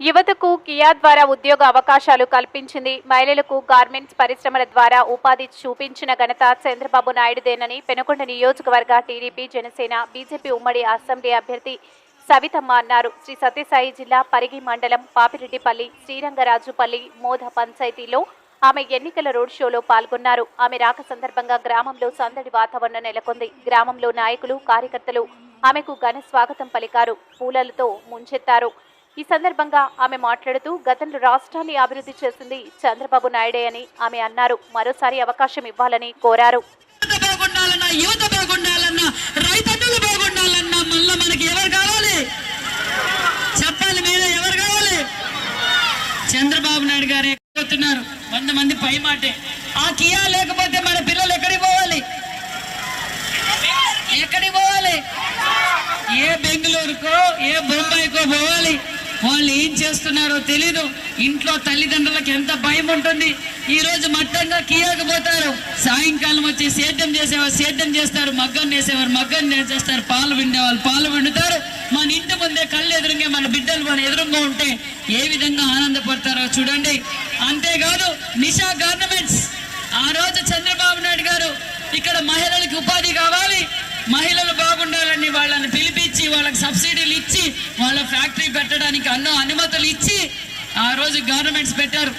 యువతకు కియా ద్వారా ఉద్యోగ అవకాశాలు కల్పించింది మహిళలకు గార్మెంట్స్ పరిశ్రమల ద్వారా ఉపాధి చూపించిన ఘనత చంద్రబాబు నాయుడుదేనని పెనుకొండ నియోజకవర్గ టీడీపీ జనసేన బీజేపీ ఉమ్మడి అసెంబ్లీ అభ్యర్థి సవితమ్మ అన్నారు. శ్రీ సత్యసాయి జిల్లా పరిగి మండలం పాపిరెడ్డిపల్లి శ్రీరంగరాజుపల్లి మోధ పంచాయతీలో ఆమె ఎన్నికల రోడ్ షోలో పాల్గొన్నారు. ఆమె రాక సందర్భంగా గ్రామంలో సందడి వాతావరణం నెలకొంది. గ్రామంలో నాయకులు కార్యకర్తలు ఆమెకు ఘన స్వాగతం పలికారు. పూలలతో ముంచెత్తారు. ఈ సందర్భంగా ఆమె మాట్లాడుతూ గతంలో రాష్ట్రాన్ని అభివృద్ధి చేసింది చంద్రబాబు నాయుడే అని ఆమె అన్నారు. మరోసారి అవకాశం ఇవ్వాలని కోరారు. ఎవరు కావాలి? కావాలి? చంద్రబాబు నాయుడు గారు ఎక్కుతున్నారు వంద మంది పై మాటే. ఆ కియా లేకపోతే మన పిల్లలు ఎక్కడికి పోవాలి? ఎక్కడికి పోవాలి? ఏ బెంగళూరుకో ఏ బొంబాయికో పోవాలి? వాళ్ళు ఏం చేస్తున్నారో తెలీదు. ఇంట్లో తల్లిదండ్రులకు ఎంత భయం ఉంటుంది? ఈ రోజు మట్టంగా కియాకు పోతారు. సాయంకాలం వచ్చి సేద్యం చేసేవారు సేద్యం చేస్తారు. మగ్గం చేసేవారు మగ్గం చేస్తారు పాలు పిండేవాళ్ళు పాలు పిండుతారు మన ఇంటి ముందే కళ్ళు ఎదురుగా మన బిడ్డలు మన ఎదురుగా ఉంటే ఏ విధంగా ఆనందపడతారో చూడండి. అంతేకాదు నిషా గవర్నమెంట్స్ ఆ రోజు చంద్రబాబు నాయుడు గారు ఇక్కడ మహిళలకు ఉపాధి కావాలి మహిళలు బాగుండాలని వాళ్ళని పిలిపించి వాళ్ళకి సబ్సిడీలు ఇచ్చి వాళ్ళ ఫ్యాక్టరీ పెట్టడానికి అన్నో అనుమతులు ఇచ్చి ఆ రోజు గవర్నమెంట్స్ పెట్టారు.